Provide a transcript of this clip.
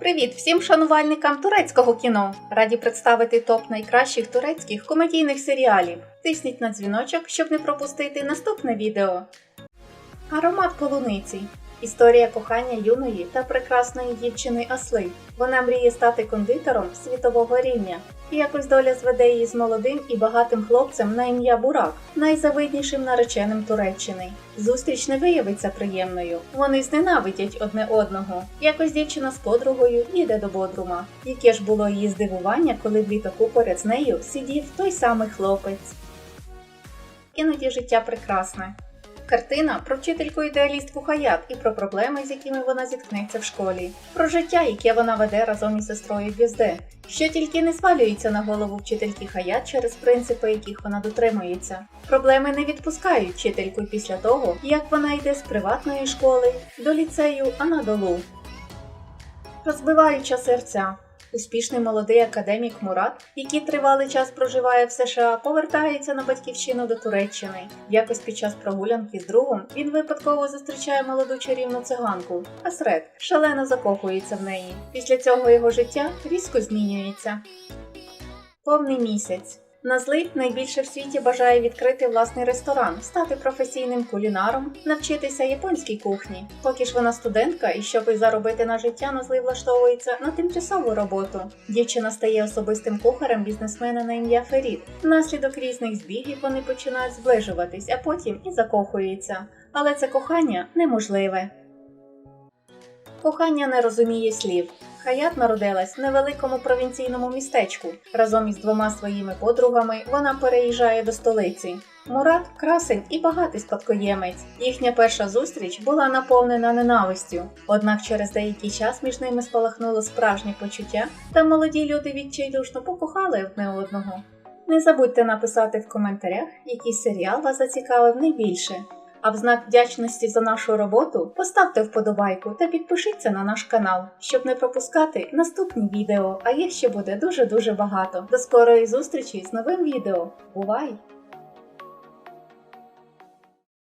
Привіт всім шанувальникам турецького кіно! Раді представити топ найкращих турецьких комедійних серіалів. Тисніть на дзвіночок, щоб не пропустити наступне відео. Аромат полуниці. Історія кохання юної та прекрасної дівчини Асли. Вона мріє стати кондитером світового рівня. І якось доля зведе її з молодим і багатим хлопцем на ім'я Бурак, найзавиднішим нареченим Туреччини. Зустріч не виявиться приємною. Вони зненавидять одне одного. Якось дівчина з подругою їде до Бодрума. Яке ж було її здивування, коли в літаку поряд з нею сидів той самий хлопець. Іноді життя прекрасне. Картина про вчительку ідеалістку Хаят і про проблеми, з якими вона зіткнеться в школі, про життя, яке вона веде разом із сестрою Гвізде, що тільки не свалюється на голову вчительки Хаят через принципи, яких вона дотримується. Проблеми не відпускають вчительку після того, як вона йде з приватної школи до ліцею Анадолу. Розбиваюча серця. Успішний молодий академік Мурат, який тривалий час проживає в США, повертається на батьківщину до Туреччини. Якось під час прогулянки з другом він випадково зустрічає молоду чарівну циганку. Асред шалено закохується в неї. Після цього його життя різко змінюється. Повний місяць. Назлит найбільше в світі бажає відкрити власний ресторан, стати професійним кулінаром, навчитися японській кухні. Поки ж вона студентка і щоб заробити на життя, Назли влаштовується на тимчасову роботу. Дівчина стає особистим кухарем бізнесмена на ім'я Ферід. Внаслідок різних збігів вони починають зближуватись, а потім і закохуються. Але це кохання неможливе. Кохання не розуміє слів. Хаят народилась в невеликому провінційному містечку. Разом із двома своїми подругами вона переїжджає до столиці. Мурат красень і багатий спадкоємець. Їхня перша зустріч була наповнена ненавистю. Однак через деякий час між ними спалахнуло справжнє почуття, та молоді люди відчайдушно покохали одне одного. Не забудьте написати в коментарях, який серіал вас зацікавив найбільше. А в знак вдячності за нашу роботу поставте вподобайку та підпишіться на наш канал, щоб не пропускати наступні відео, а їх ще буде дуже-дуже багато. До скорої зустрічі з новим відео. Бувай!